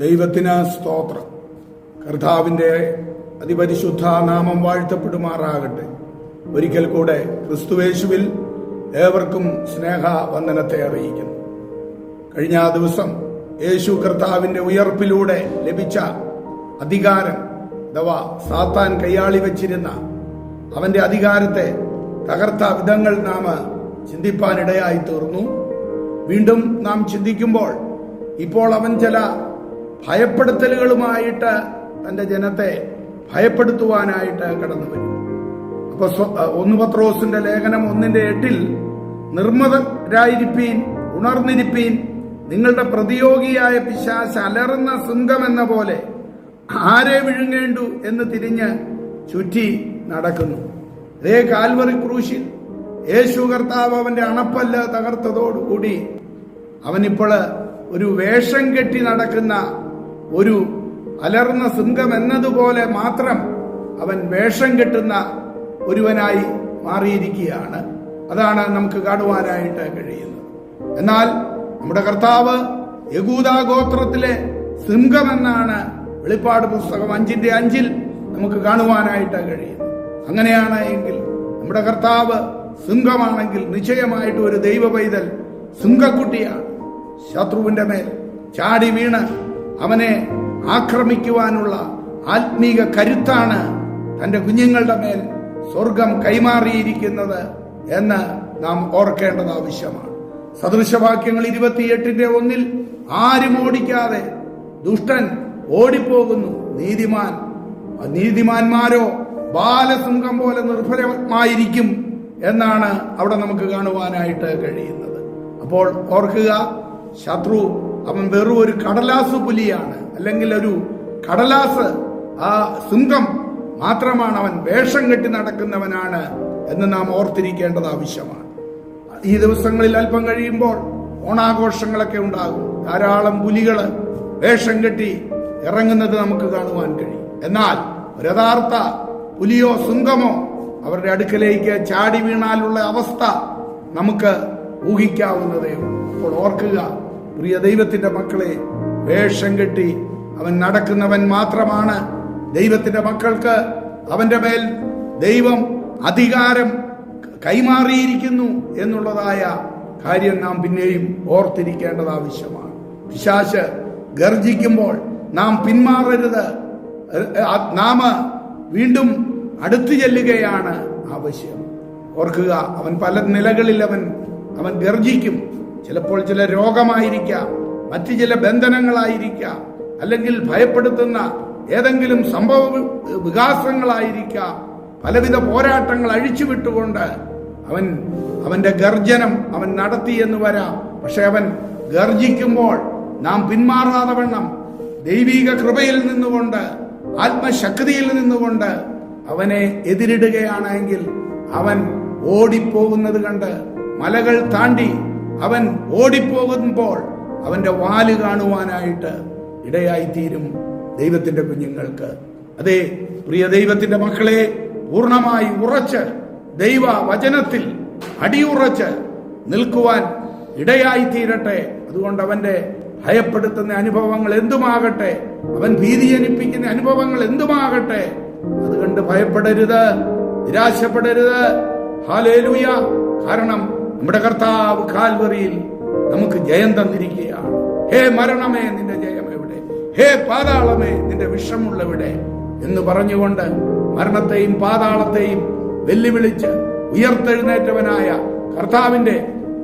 ദൈവത്തിന് സ്തോത്രം. കർത്താവിന്റെ അതിപരിശുദ്ധ നാമം വാഴ്ത്തപ്പെടുമാറാകട്ടെ. ഒരിക്കൽ കൂടെ ക്രിസ്തുവേശുവിൽ ഏവർക്കും സ്നേഹ വന്ദനത്തെ അറിയിക്കുന്നു. കഴിഞ്ഞ ദിവസം യേശു കർത്താവിന്റെ ഉയർപ്പിലൂടെ ലഭിച്ച അധികാരം അഥവാ സാത്താൻ കൈയാളി വച്ചിരുന്ന അവന്റെ അധികാരത്തെ തകർത്ത വിധങ്ങൾ നാം ചിന്തിപ്പാനിടയായി തീർന്നു. വീണ്ടും നാം ചിന്തിക്കുമ്പോൾ ഇപ്പോൾ അവൻ ചില ഭയപ്പെടുത്തലുകളുമായിട്ട് തന്റെ ജനത്തെ ഭയപ്പെടുത്തുവാനായിട്ട് കടന്നു വരും. അപ്പൊ ഒന്ന് പത്രോസിന്റെ ലേഖനം ഒന്നിന്റെ എട്ടിൽ നിർമ്മതരായിരിപ്പീൻ ഉണർന്നിരിപ്പീൻ നിങ്ങളുടെ പ്രതിയോഗിയായ പിശാശ് അലറുന്ന സിംഹം എന്ന പോലെ ആരെ വിഴുങ്ങേണ്ടു എന്ന് തിരിഞ്ഞ് ചുറ്റി നടക്കുന്നു. അതേ കാൽവറി ക്രൂശിൽ യേശു കർത്താവ് അവന്റെ അണപ്പല്ല് തകർത്തതോടുകൂടി അവനിപ്പോൾ ഒരു വേഷം കെട്ടി നടക്കുന്ന ഒരു അലർന്ന സിംഹം എന്നതുപോലെ മാത്രം അവൻ വേഷം കെട്ടുന്ന ഒരുവനായി മാറിയിരിക്കുകയാണ്. അതാണ് നമുക്ക് കാണുവാനായിട്ട് കഴിയുന്നത്. എന്നാൽ നമ്മുടെ കർത്താവ് യകൂദാ ഗോത്രത്തിലെ സിംഹം എന്നാണ് വെളിപ്പാട് പുസ്തകം അഞ്ചിന്റെ അഞ്ചിൽ നമുക്ക് കാണുവാനായിട്ട് കഴിയുന്നത്. അങ്ങനെയാണ് എങ്കിൽ നമ്മുടെ കർത്താവ് സിംഹമാണെങ്കിൽ നിശ്ചയമായിട്ട് ഒരു ദൈവ പൈതൽ സിംഹക്കുട്ടിയാണ്. ശത്രുവിന്റെ മേൽ ചാടി വീണ് അവനെ ആക്രമിക്കുവാനുള്ള ആത്മീക കരുത്താണ് തന്റെ കുഞ്ഞുങ്ങളുടെ മേൽ സ്വർഗം കൈമാറിയിരിക്കുന്നത് എന്ന് നാം ഓർക്കേണ്ടത് ആവശ്യമാണ്. സദൃശവാക്യങ്ങൾ ഇരുപത്തിയെട്ടിന്റെ ഒന്നിൽ ആരും ഓടിക്കാതെ ദുഷ്ടൻ ഓടിപ്പോകുന്നു. നീതിമാൻ നീതിമാന്മാരോ ബാലസിംഹം പോലെ നിർഭരമായിരിക്കും എന്നാണ് അവിടെ നമുക്ക് കാണുവാനായിട്ട് കഴിയുന്നത്. അപ്പോൾ ഓർക്കുക ശത്രു അവൻ വെറും ഒരു കടലാസ് പുലിയാണ്. അല്ലെങ്കിൽ ഒരു കടലാസ് ആ സിംഹം മാത്രമാണ് അവൻ വേഷം കെട്ടി നടക്കുന്നവനാണ് എന്ന് നാം ഓർത്തിരിക്കേണ്ടത് ആവശ്യമാണ്. ഈ ദിവസങ്ങളിൽ അല്പം കഴിയുമ്പോൾ ഓണാഘോഷങ്ങളൊക്കെ ഉണ്ടാകും. ധാരാളം പുലികൾ വേഷം കെട്ടി ഇറങ്ങുന്നത് നമുക്ക് കാണുവാൻ കഴിയും. എന്നാൽ യഥാർത്ഥ പുലിയോ സിംഹമോ അവരുടെ അടുക്കലേക്ക് ചാടി വീണാലുള്ള അവസ്ഥ നമുക്ക് ഊഹിക്കാവുന്നതേ അപ്പോൾ ഓർക്കുക പ്രിയ ദൈവത്തിന്റെ മക്കളെ വേഷം കെട്ടി അവൻ നടക്കുന്നവൻ മാത്രമാണ്. ദൈവത്തിന്റെ മക്കൾക്ക് അവന്റെ മേൽ ദൈവം അധികാരം കൈമാറിയിരിക്കുന്നു എന്നുള്ളതായ കാര്യം നാം പിന്നെയും ഓർത്തിരിക്കേണ്ടത് ആവശ്യമാണ്. പിശാശ് ഗർജിക്കുമ്പോൾ നാം പിന്മാറരുത്. നാം വീണ്ടും അടുത്തു ചെല്ലുകയാണ് ആവശ്യം. ഓർക്കുക അവൻ പല നിലകളിൽ അവൻ അവൻ ഗർജിക്കും. ചിലപ്പോൾ ചില രോഗമായിരിക്കാം മറ്റു ചില ബന്ധനങ്ങളായിരിക്കാം അല്ലെങ്കിൽ ഭയപ്പെടുത്തുന്ന ഏതെങ്കിലും സംഭവ വികാസങ്ങളായിരിക്കാം. പലവിധ പോരാട്ടങ്ങൾ അഴിച്ചുവിട്ടുകൊണ്ട് അവൻ അവന്റെ ഗർജനം അവൻ നടത്തി എന്ന് വരാം. പക്ഷെ അവൻ ഗർജിക്കുമ്പോൾ നാം പിന്മാറാതെ വണ്ണം ദൈവീക കൃപയിൽ നിന്നുകൊണ്ട് ആത്മശക്തിയിൽ നിന്നുകൊണ്ട് അവനെ എതിരിടുകയാണെങ്കിൽ അവൻ ഓടിപ്പോകുന്നത് കണ്ട് മലകൾ താണ്ടി അവൻ ഓടിപ്പോകുമ്പോൾ അവന്റെ വാൽ കാണുവാനായിട്ട് ഇടയായിത്തീരും ദൈവത്തിന്റെ കുഞ്ഞുങ്ങൾക്ക്. അതെ പ്രിയ ദൈവത്തിന്റെ മക്കളെ പൂർണമായി ഉറച്ച് ദൈവ വചനത്തിൽ അടിയുറച്ച് നിൽക്കുവാൻ ഇടയായിത്തീരട്ടെ. അതുകൊണ്ട് അവന്റെ ഭയപ്പെടുത്തുന്ന അനുഭവങ്ങൾ എന്തുമാകട്ടെ? അവൻ ഭീതി ജനിപ്പിക്കുന്ന അനുഭവങ്ങൾ എന്തുമാകട്ടെ? അതുകൊണ്ട് കണ്ട് ഭയപ്പെടരുത് നിരാശപ്പെടരുത്. ഹാലേലൂയ. കാരണം നമ്മുടെ കർത്താവ് കാൽവറിയിൽ നമുക്ക് ജയം തന്നിരിക്കുകയാണ്. ഹേ മരണമേ നിന്റെ ജയം എവിടെ? ഹേ പാതാളമേ നിന്റെ വിഷമുള്ളവിടെ എന്ന് പറഞ്ഞുകൊണ്ട് മരണത്തെയും പാതാളത്തെയും വെല്ലുവിളിച്ച് ഉയർത്തെഴുന്നേറ്റവനായ കർത്താവിന്റെ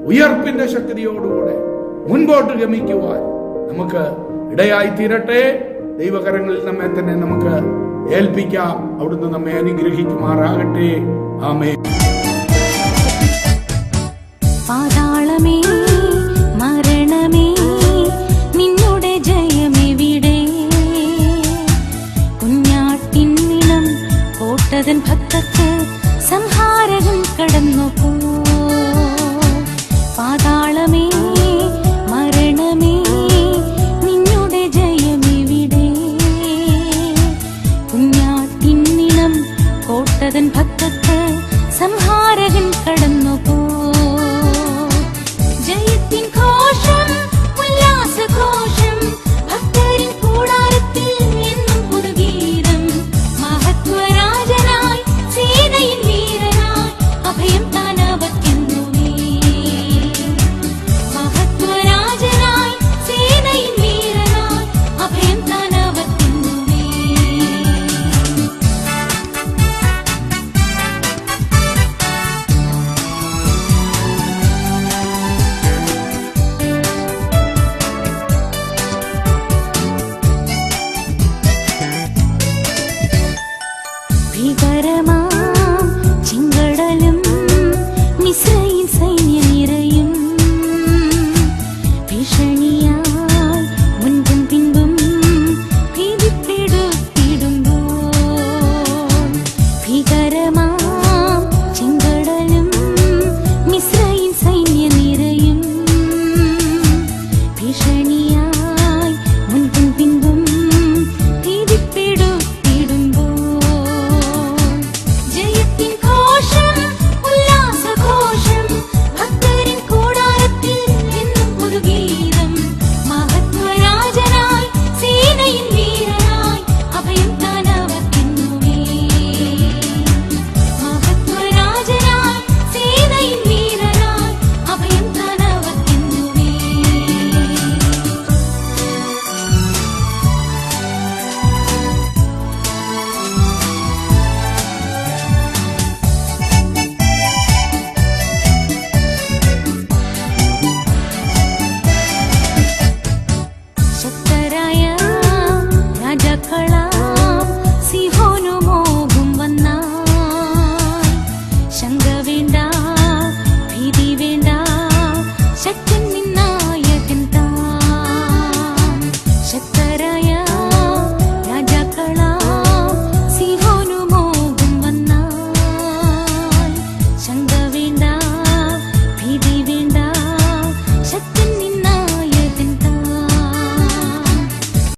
ഉയർപ്പിന്റെ ശക്തിയോടുകൂടെ മുൻപോട്ട് ഗമിക്കുവാൻ നമുക്ക് ഇടയായി തീരട്ടെ. ദൈവകരങ്ങളിൽ നമ്മെ തന്നെ നമുക്ക് ഏൽപ്പിക്കാം. അവിടുന്ന് നമ്മെ അനുഗ്രഹിക്കുമാറാകട്ടെ. ആമേ ഭക്തത്ത് സംഹാരകൻ കടന്നു പോ ജയത്തിൻ Karma